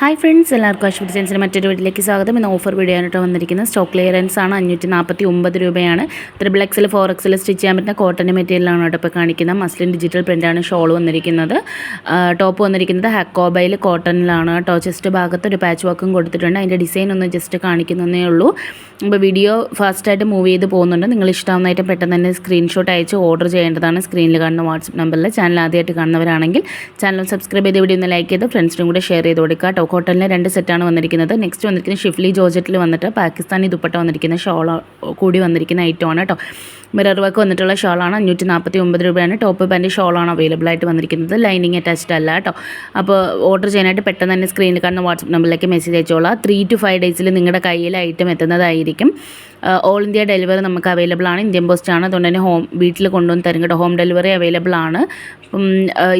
Hi friends എല്ലാവർക്കും അശ്വതി സെൻസിന് മറ്റൊരു വീട്ടിലേക്ക് സ്വാഗതം. ഇന്ന് ഓഫർ വീഡിയോ ആയിട്ട് വന്നിരിക്കുന്നത് സ്റ്റോക്ക് ക്ലിയറൻസ് ആണ്. അഞ്ഞൂറ്റി നാൽപ്പത്തി ഒമ്പത് രൂപയാണ് ത്രിബിൾ എക്സിൽ ഫോർ എക്സിൽ സ്റ്റിച്ച് ചെയ്യാൻ പറ്റുന്ന കോട്ടൺ മെറ്റീരിയലാണ് കേട്ടോ ഇപ്പോൾ കാണിക്കുന്നത്. മസ്ലിൻ ഡിജിറ്റൽ പ്രിന്റാണ് ഷോൾ വന്നിരിക്കുന്നത്. ടോപ്പ് വന്നിരിക്കുന്നത് ഹാക്കോബൈൽ കോട്ടണിലാണ് കേട്ടോ. ചെസ്റ്റ് ഭാഗത്ത് ഒരു പാച്ച് വർക്കും കൊടുത്തിട്ടുണ്ട്. അതിന്റെ ഡിസൈൻ ഒന്ന് ജസ്റ്റ് കാണിക്കുന്നതേ ഉള്ളൂ. അപ്പോൾ വീഡിയോ ഫാസ്റ്റായിട്ട് മൂവ് ചെയ്ത് പോകുന്നുണ്ട്. നിങ്ങൾ ഇഷ്ടമാവുന്നതായിട്ട് പെട്ടെന്ന് തന്നെ സ്ക്രീൻഷോട്ട് അയച്ച് ഓർഡർ ചെയ്യേണ്ടതാണ്. സ്ക്രീനിൽ കാണുന്ന വാട്സപ്പ് നമ്പറിൽ ചാനൽ ആദ്യമായിട്ട് കാണുന്നവരാണെങ്കിൽ ചാനൽ സബ്സ്ക്രൈബ് ചെയ്ത് വീഡിയോ ഒന്ന് ലൈക്ക് ചെയ്ത് ഫ്രണ്ട്സിനും കൂടെ ഷെയർ ചെയ്ത് കൊടുക്കുക കേട്ടോ കോട്ടണിലെ രണ്ട് സെറ്റാണ് വന്നിരിക്കുന്നത്. നെക്സ്റ്റ് വന്നിരിക്കുന്നത് ഷിഫ്ലി ജോർജറ്റിൽ വന്നിട്ട് പാകിസ്ഥാനി ദുപ്പട്ട വന്നിരിക്കുന്ന ഷോൾ കൂടി വന്നിരിക്കുന്ന ഐറ്റമാണ് കേട്ടോ മിറർ വർക്ക് വന്നിട്ടുള്ള ഷോളാണ് അഞ്ഞൂറ്റി നാൽപ്പത്തി ഒമ്പത് രൂപയാണ്. ടോപ്പ് പാന്റ് ഷോളാണ് അവൈലബിൾ ആയിട്ട് വന്നിരിക്കുന്നത്. ലൈനിങ് അറ്റാച്ച്ഡ് അല്ല കേട്ടോ അപ്പോൾ ഓർഡർ ചെയ്യാനായിട്ട് പെട്ടെന്ന് തന്നെ സ്ക്രീനിൽ കാണുന്ന വാട്സപ്പ് നമ്പറിലേക്ക് മെസ്സേജ് അയച്ചോളാം. ത്രീ ടു ഫൈവ് ഡേയ്സിൽ നിങ്ങളുടെ കയ്യിൽ ഐറ്റം എത്തുന്നതായിരിക്കും. ഓൾ ഇന്ത്യ ഡെലിവറി നമുക്ക് അവൈലബിൾ ആണ്. ഇന്ത്യൻ പോസ്റ്റ് ആണ്. അതുകൊണ്ട് തന്നെ ഹോം വീട്ടിൽ കൊണ്ടുവന്ന് തരും കേട്ടോ. ഹോം ഡെലിവറി അവൈലബിൾ ആണ്.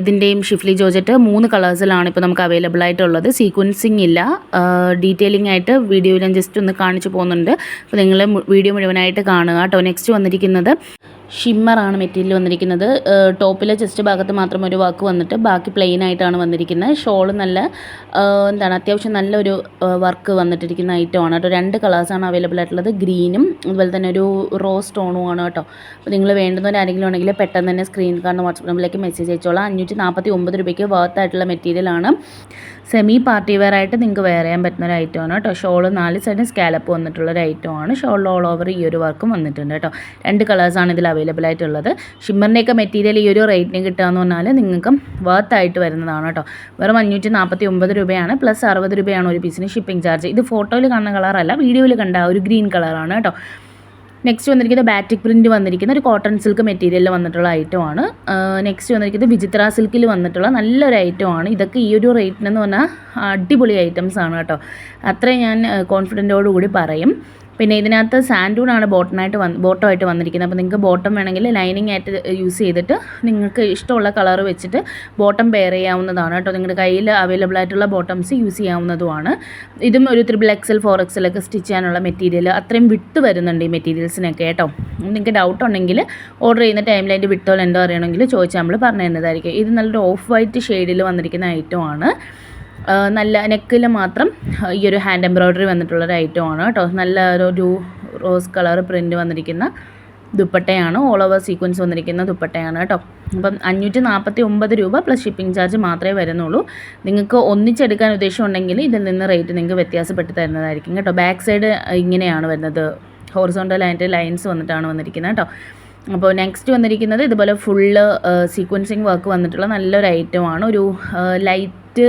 ഇതിന്റെയും ഷിഫ്ലി ജോജറ്റ് മൂന്ന് കളേഴ്സിലാണ് ഇപ്പോൾ നമുക്ക് അവൈലബിൾ ആയിട്ടുള്ളത്. സീക്വൻസിങ് ഇല്ല. ഡീറ്റെയിലിംഗ് ആയിട്ട് വീഡിയോയിൽ ഞാൻ ജസ്റ്റ് ഒന്ന് കാണിച്ചു പോകുന്നുണ്ട്. അപ്പോൾ നിങ്ങൾ വീഡിയോ മുഴുവനായിട്ട് കാണുക കേട്ടോ. നെക്സ്റ്റ് വന്നിരിക്കുന്നത് ഷിമ്മറാണ് മെറ്റീരിയൽ വന്നിരിക്കുന്നത്. ടോപ്പിലെ ചെസ്റ്റ് ഭാഗത്ത് മാത്രം ഒരു വർക്ക് വന്നിട്ട് ബാക്കി പ്ലെയിൻ ആയിട്ടാണ് വന്നിരിക്കുന്നത്. ഷോൾ നല്ല എന്താണ് അത്യാവശ്യം നല്ലൊരു വർക്ക് വന്നിട്ടിരിക്കുന്ന ഐറ്റമാണ് കേട്ടോ. രണ്ട് കളേഴ്സാണ് അവൈലബിൾ ആയിട്ടുള്ളത്. ഗ്രീനും അതുപോലെ തന്നെ ഒരു റോസ് ടോണും ആണ് കേട്ടോ. അപ്പോൾ നിങ്ങൾ വേണ്ടുന്നവരാരെങ്കിലും ഉണ്ടെങ്കിൽ പെട്ടെന്ന് തന്നെ സ്ക്രീൻ കാണുന്ന വാട്സപ്പ് നമ്പറിലേക്ക് മെസ്സേജ് അയച്ചോളാം. അഞ്ഞൂറ്റി നാൽപ്പത്തി ഒമ്പത് രൂപയ്ക്ക് ആയിട്ടുള്ള മെറ്റീരിയലാണ് സെമി പാർട്ടി വെയർ ആയിട്ട് നിങ്ങൾക്ക് വെയർ ചെയ്യാൻ പറ്റുന്ന ഒരു ഐറ്റമാണ് കേട്ടോ. ഷോൾ നാല് സൈഡിൽ സ്കാലപ്പ് വന്നിട്ടുള്ള ഒരു ഐറ്റമാണ് ഷോൾ ഓൾ ഓവർ ഈ ഒരു വർക്കും വന്നിട്ടുണ്ട് കേട്ടോ. രണ്ട് കളേഴ്സാണ് ഇതിൽ അവൈലബിൾ ആയിട്ടുള്ളത്. ഷിമ്മറിന്റെയൊക്കെ മെറ്റീരിയൽ ഈ ഒരു റേറ്റിന് കിട്ടുകയെന്ന് പറഞ്ഞാൽ നിങ്ങൾക്ക് വർത്ത് ആയിട്ട് വരുന്നതാണ് കേട്ടോ. വെറും അഞ്ഞൂറ്റി നാൽപ്പത്തി ഒമ്പത് രൂപയാണ്. പ്ലസ് അറുപത് രൂപയാണ് ഒരു പീസിന് ഷിപ്പിംഗ് ചാർജ് ഇത് ഫോട്ടോയിൽ കാണുന്ന കളറല്ല വീഡിയോയിൽ കണ്ട ഒരു ഗ്രീൻ കളറാണ് കേട്ടോ. നെക്സ്റ്റ് വന്നിരിക്കുന്നത് ബാറ്റിക് പ്രിന്റ് വന്നിരിക്കുന്ന ഒരു കോട്ടൺ സിൽക്ക് മെറ്റീരിയലിൽ വന്നിട്ടുള്ള ഐറ്റമാണ് നെക്സ്റ്റ് വന്നിരിക്കുന്നത് വിചിത്ര സിൽക്കിൽ വന്നിട്ടുള്ള നല്ലൊരു ഐറ്റമാണ് ഇതൊക്കെ ഈ ഒരു റേറ്റിനെന്ന് പറഞ്ഞാൽ അടിപൊളി ഐറ്റംസ് ആണ് കേട്ടോ. അത്രയും ഞാൻ കോൺഫിഡന്റോടുകൂടി പറയും. പിന്നെ ഇതിനകത്ത് സാൻഡൂണാണ് ബോട്ടമായിട്ട് വന്ന് ബോട്ടമായിട്ട് വന്നിരിക്കുന്നത്. അപ്പോൾ നിങ്ങൾക്ക് ബോട്ടം വേണമെങ്കിൽ ലൈനിങ് ആയിട്ട് യൂസ് ചെയ്തിട്ട് നിങ്ങൾക്ക് ഇഷ്ടമുള്ള കളർ വെച്ചിട്ട് ബോട്ടം പെയർ ചെയ്യാവുന്നതാണ് കേട്ടോ. നിങ്ങളുടെ കയ്യിൽ അവൈലബിൾ ആയിട്ടുള്ള ബോട്ടംസ് യൂസ് ചെയ്യാവുന്നതുമാണ്. ഇതും ഒരു ത്രിബിൾ എക്സൽ ഫോർ എക്സലൊക്കെ സ്റ്റിച്ച് ചെയ്യാനുള്ള മെറ്റീരിയൽ. അത്രയും വിട്ട് വരുന്നുണ്ട് ഈ മെറ്റീരിയൽസിനൊക്കെ കേട്ടോ. നിങ്ങൾക്ക് ഡൗട്ട് ഉണ്ടെങ്കിൽ ഓർഡർ ചെയ്യുന്ന ടൈമിൽ അതിന്റെ വിട്ടോ എന്തോ അറിയണമെങ്കിൽ ചോദിച്ചാൽ നമ്മൾ പറഞ്ഞു തരുന്നതായിരിക്കും. ഇത് നല്ലൊരു ഓഫ് വൈറ്റ് ഷെയ്ഡിൽ വന്നിരിക്കുന്ന ഐറ്റമാണ് നല്ല നെക്കിൽ മാത്രം ഈ ഒരു ഹാൻഡ് എംബ്രോയ്ഡറി വന്നിട്ടുള്ളൊരു ഐറ്റമാണ് കേട്ടോ. നല്ല ഒരു റോസ് കളർ പ്രിന്റ് വന്നിരിക്കുന്ന ദുപ്പട്ടയാണ്. ഓൾ ഓവർ സീക്വൻസ് വന്നിരിക്കുന്ന ദുപ്പട്ടയാണ് കേട്ടോ. അപ്പം അഞ്ഞൂറ്റി നാൽപ്പത്തി ഒമ്പത് രൂപ പ്ലസ് ഷിപ്പിംഗ് ചാർജ് മാത്രമേ വരുന്നുള്ളൂ. നിങ്ങൾക്ക് ഒന്നിച്ചെടുക്കാൻ ഉദ്ദേശമുണ്ടെങ്കിൽ ഇതിൽ നിന്ന് റേറ്റ് നിങ്ങൾക്ക് വ്യത്യാസപ്പെട്ട് തരുന്നതായിരിക്കും കേട്ടോ. ബാക്ക് സൈഡ് ഇങ്ങനെയാണ് വരുന്നത്. ഹോറിസോണ്ടൽ ആയിട്ട് ലൈൻസ് വന്നിട്ടാണ് വന്നിരിക്കുന്നത് കേട്ടോ. അപ്പോൾ നെക്സ്റ്റ് വന്നിരിക്കുന്നത് ഇതുപോലെ ഫുള്ള് സീക്വൻസിങ് വർക്ക് വന്നിട്ടുള്ള നല്ലൊരു ഐറ്റമാണ് ഒരു ലൈറ്റ്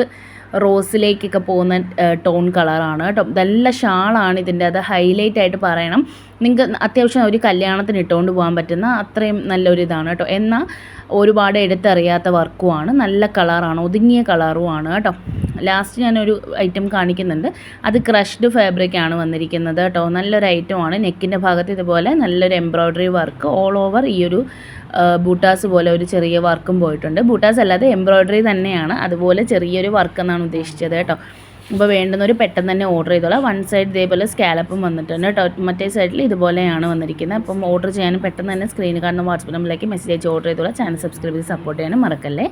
റോസിലേക്കൊക്കെ പോകുന്ന ടോൺ കളറാണ്. കേട്ടോ നല്ല ഷാളാണ് ഇതിന്റെ. അത് ഹൈലൈറ്റ് ആയിട്ട് പറയണം. നിങ്ങൾക്ക് അത്യാവശ്യം ഒരു കല്യാണത്തിന് ഇട്ടുകൊണ്ട് പോകാൻ പറ്റുന്ന അത്രയും നല്ലൊരു ഇതാണ് കേട്ടോ. എന്നാൽ ഒരുപാട് എടുത്തറിയാത്ത വർക്കുമാണ്. നല്ല കളറാണ് ഒതുങ്ങിയ കളറുമാണ് കേട്ടോ. ലാസ്റ്റ് ഞാനൊരു ഐറ്റം കാണിക്കുന്നുണ്ട്. അത് ക്രഷ്ഡ് ഫാബ്രിക് ആണ് വന്നിരിക്കുന്നത് കേട്ടോ. നല്ലൊരു ഐറ്റമാണ് നെക്കിന്റെ ഭാഗത്ത് ഇതുപോലെ നല്ലൊരു എംബ്രോയ്ഡറി വർക്ക് ഓൾ ഓവർ ഈ ഒരു ബൂട്ടാസ് പോലെ ഒരു ചെറിയ വർക്കും പോയിട്ടുണ്ട്. ബൂട്ടാസ് അല്ലാതെ എംബ്രോയ്ഡറി തന്നെയാണ്. അതുപോലെ ചെറിയൊരു വർക്ക് എന്നാണ് ഉദ്ദേശിച്ചത് കേട്ടോ. അപ്പോൾ വേണ്ടുന്നവർ പെട്ടെന്ന് തന്നെ ഓർഡർ ചെയ്തോളാം. വൺ സൈഡ് ഇതേപോലെ സ്കാലപ്പും വന്നിട്ടുണ്ട് കേട്ടോ. മറ്റേ സൈഡിൽ ഇതുപോലെയാണ് വന്നിരിക്കുന്നത്. അപ്പം ഓർഡർ ചെയ്യാനും പെട്ടെന്ന് തന്നെ സ്ക്രീനിൽ കാണുന്ന വാട്സപ്പ് നമ്പറിലേക്ക് മെസ്സേജ് ഓർഡർ ചെയ്തോളാം. ചാനൽ സബ്സ്ക്രൈബ് ചെയ്ത് സപ്പോർട്ട് ചെയ്യാനും മറക്കല്ലേ?